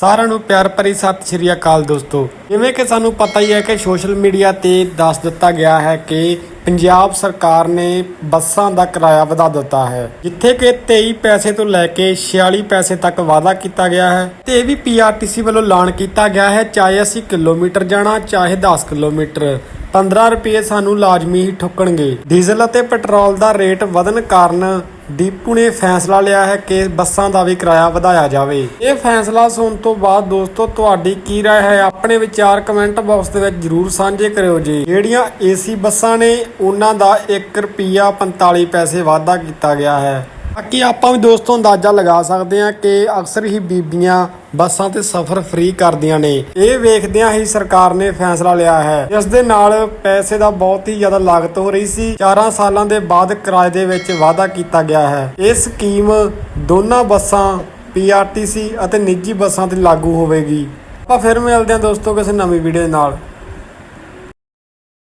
ਸਾਰਿਆਂ ਨੂੰ ਪਿਆਰ ਭਰੀ ਸਤਿ ਸ਼੍ਰੀ ਅਕਾਲ ਦੋਸਤੋ। ਜਿਵੇਂ ਕਿ ਸਾਨੂੰ ਪਤਾ ਹੀ ਹੈ ਕਿ ਸੋਸ਼ਲ ਮੀਡੀਆ ਤੇ ਦੱਸ ਦਿੱਤਾ ਗਿਆ ਹੈ ਕਿ ਪੰਜਾਬ ਸਰਕਾਰ ਨੇ ਬੱਸਾਂ ਦਾ ਕਿਰਾਇਆ ਵਧਾ ਦਿੱਤਾ ਹੈ, ਜਿੱਥੇ ਕਿ 23 ਪੈਸੇ ਤੋਂ ਲੈ ਕੇ 46 ਪੈਸੇ ਤੱਕ ਵਾਅਦਾ ਕੀਤਾ ਗਿਆ ਹੈ ਤੇ ਇਹ ਵੀ ਪੀਆਰਟੀਸੀ ਵੱਲੋਂ ਐਲਾਨ ਕੀਤਾ ਗਿਆ ਹੈ, ਚਾਹੇ ਅਸੀਂ ਕਿਲੋਮੀਟਰ ਜਾਣਾ, ਚਾਹੇ 10 ਕਿਲੋਮੀਟਰ। 15 ਰੁਪਏ ਸਾਨੂੰ ਲਾਜ਼ਮੀ ਹੀ ਠੁੱਕਣਗੇ। ਡੀਜ਼ਲ ਅਤੇ ਪੈਟਰੋਲ ਦਾ ਰੇਟ ਵਧਣ ਕਾਰਨ ਡੀਪੂ ਨੇ ਫੈਸਲਾ ਲਿਆ ਹੈ ਕਿ ਬੱਸਾਂ ਦਾ ਵੀ ਕਿਰਾਇਆ ਵਧਾਇਆ ਜਾਵੇ ਇਹ ਫੈਸਲਾ ਸੁਣਨ ਤੋਂ ਬਾਅਦ ਦੋਸਤੋ ਤੁਹਾਡੀ ਕੀ رائے ਹੈ ਆਪਣੇ ਵਿਚਾਰ ਕਮੈਂਟ ਬਾਕਸ ਦੇ ਵਿੱਚ ਜਰੂਰ ਸਾਂਝੇ ਕਰਿਓ ਜੀ ਜਿਹੜੀਆਂ ਏਸੀ ਬੱਸਾਂ ਨੇ ਉਹਨਾਂ ਦਾ 1 ਰੁਪਿਆ 45 ਪੈਸੇ ਵਾਧਾ ਕੀਤਾ ਗਿਆ ਹੈ ਬਾਕੀ ਆਪਾਂ ਵੀ ਦੋਸਤੋ ਅੰਦਾਜ਼ਾ ਲਗਾ ਸਕਦੇ ਹਾਂ ਕਿ ਅਕਸਰ ਹੀ ਬੀਬੀਆਂ ਬੱਸਾਂ ਤੇ ਸਫ਼ਰ ਫ੍ਰੀ ਕਰਦੀਆਂ ਨੇ। ਇਹ ਵੇਖਦਿਆਂ ਹੀ ਸਰਕਾਰ ਨੇ ਫੈਸਲਾ ਲਿਆ ਹੈ। ਇਸ ਦੇ ਨਾਲ ਪੈਸੇ ਦਾ ਬਹੁਤ ਹੀ ਜ਼ਿਆਦਾ ਲਾਗਤ ਹੋ ਰਹੀ ਸੀ। 4 ਸਾਲਾਂ ਦੇ ਬਾਅਦ ਕਿਰਾਏ ਦੇ ਵਿੱਚ ਵਾਧਾ ਕੀਤਾ ਗਿਆ ਹੈ। ਇਹ ਸਕੀਮ ਦੋਨਾਂ ਬੱਸਾਂ ਪੀਆਰਟੀਸੀ ਅਤੇ ਨਿੱਜੀ ਬੱਸਾਂ ਤੇ ਲਾਗੂ ਹੋਵੇਗੀ। ਆਪਾਂ ਫਿਰ ਮਿਲਦੇ ਹਾਂ ਦੋਸਤੋ ਕਿਸੇ ਨਵੀਂ ਵੀਡੀਓ ਨਾਲ।